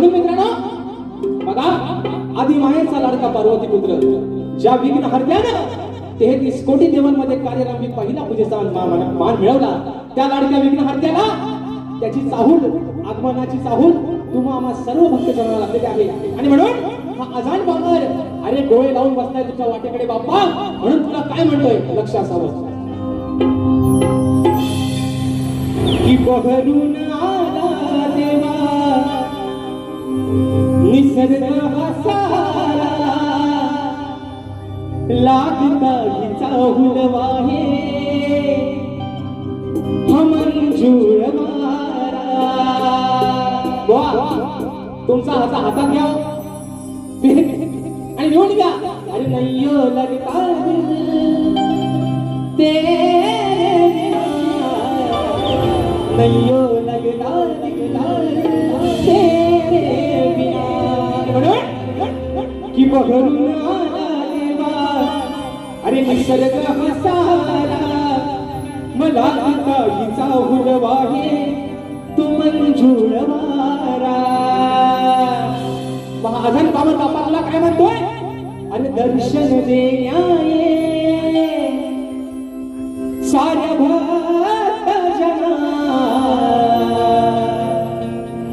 म्हणून मित्रांनो बघा आधी माहेरचा लाडका पार्वती पुत्र ज्या विघ्न हरत्यानं तेहतीस कोटी देवांमध्ये कार्यरत पहिला पूजेचा मान मान मिळवला त्या लाडक्या विघ्न हरत्याला त्याची चाहूल आगमनाची चाहूल तुम्हा आम्हा सर्व भक्तजनाला लागलेली आहे. आणि म्हणून हा अजाण बाबर अरे डोळे लावून बसताय तुझ्या वाटेकडे बाप्पा म्हणून तुला काय म्हणतोय? लक्ष असावं. की बघरून लागता हिचा हुलवाहे हमंजूळ मारा तुमचा हाता हातात घ्या. आणि निवड घ्या अरे नाही लगता ते नाही. लगता दिखता तेरे बिना की बघरून अरे निसर्ग हसाला मला काळीचा हिचा हुलवाहे तू मंजूळ महाजन बाबा बापाला काय म्हणतोय? अरे दर्शन देण्याये. साऱ्या भक्त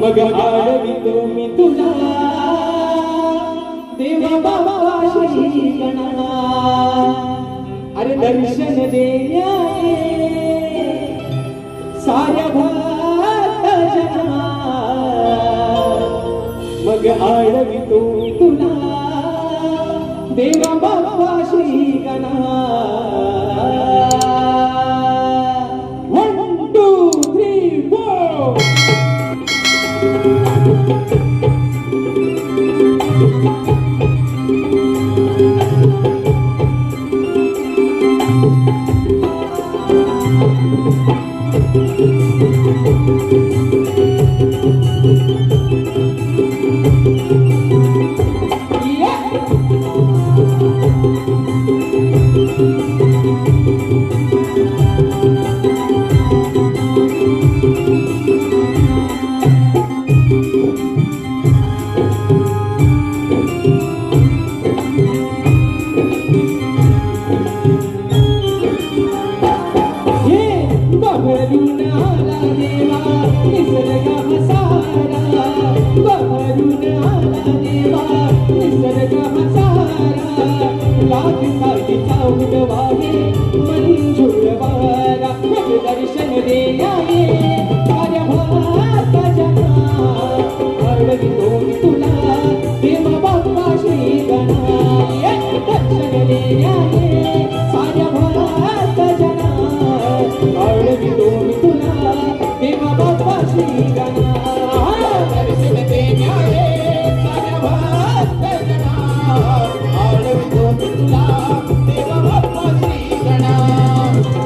मग आडवितो मी तुला देवा बाबा श्री गणा दर्शन देण्याये साऱ्या भक्त जना मग आडवितो मी तुला देवा बाबा श्री गणा। Thank you. दर्शन देयाये साऱ्या भाता जना तुला बाप्पा श्री गणा दर्शन तुला बाप्पा श्री गणा दर्शन तुला बाप्पा श्री गणा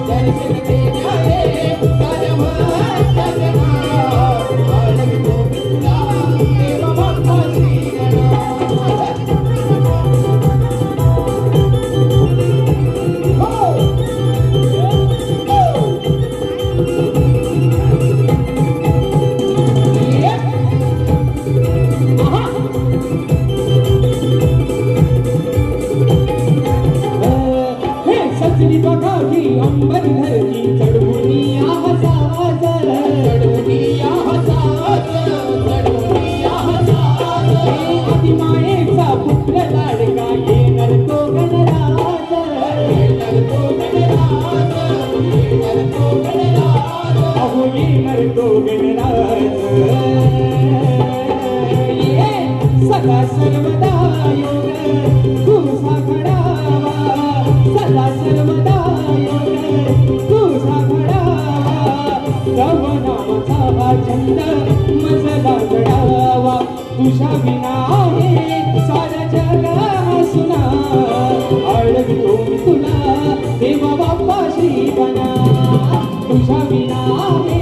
दर्शन छंद मजला घडावा तुझ्या विना आहे सारा जग सुना. आळवितो मी तुला देवा बाप्पा श्री बना. तुझ्या विना आहे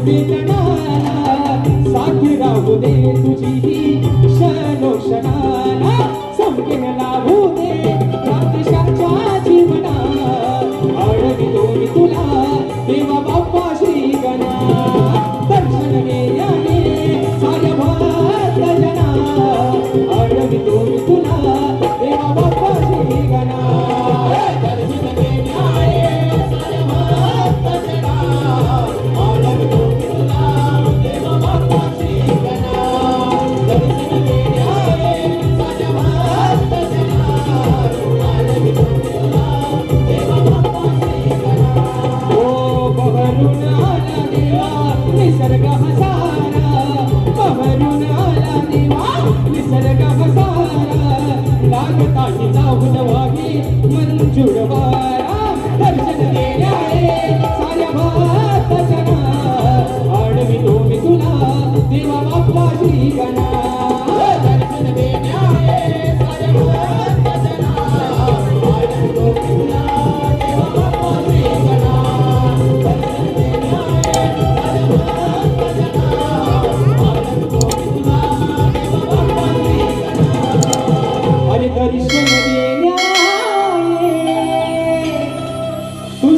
करतो दे साथी राहू दे तुझी ही क्षणो क्षणाला